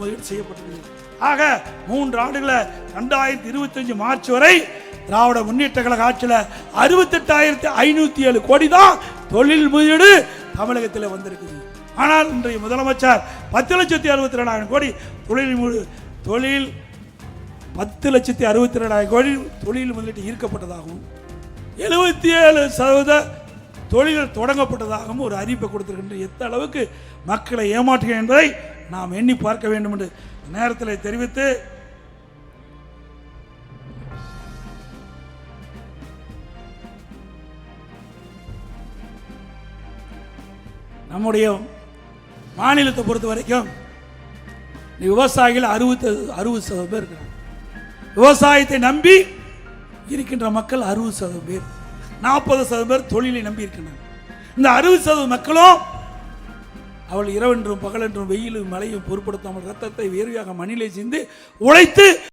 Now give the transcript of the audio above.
முதலீடு செய்யப்பட்டது ஆக மூன்று ஆண்டுகளை ரெண்டாயிரத்தி இருபத்தஞ்சு மார்ச் வரை திராவிட முன்னேற்ற கழக ஆட்சியில் அறுபத்தெட்டாயிரத்தி ஐநூற்றி ஏழு கோடி தான் தொழில் முதலீடு தமிழகத்தில் வந்திருக்குது. ஆனால் இன்றைய முதலமைச்சர் பத்து லட்சத்தி அறுபத்தி ரெண்டாயிரம் கோடி தொழில் தொழில் பத்து லட்சத்தி அறுபத்தி ரெண்டாயிரம் கோடி தொழில் முதலீட்டு ஈர்க்கப்பட்டதாகவும் எழுபத்தி ஏழு சதவீத தொழில்கள் தொடங்கப்பட்டதாகவும் ஒரு அறிவிப்பை கொடுத்திருக்கின்ற எந்த அளவுக்கு மக்களை ஏமாற்றுகிறேன் என்பதை நாம் எண்ணி பார்க்க வேண்டும் என்று நேரத்தில் தெரிவித்து நம்முடைய மாநிலத்தை பொறுத்த வரைக்கும் விவசாயிகள் அறுபத்தி அறுபது சதவீதம் பேர் இருக்கிறாங்க. விவசாயத்தை நம்பி இருக்கின்ற மக்கள் அறுபது சதவீதம் பேர். நாற்பது சதவீதம் பேர் தொழிலை நம்பி இருக்கின்றனர். இந்த அறுபது சதவீத மக்களும் அவள் இரவென்றும் பகலென்றும் வெயிலும் மழையும் பொருட்படுத்தாமல் ரத்தத்தை வேர்வையாக மண்ணிலே சிந்து உழைத்து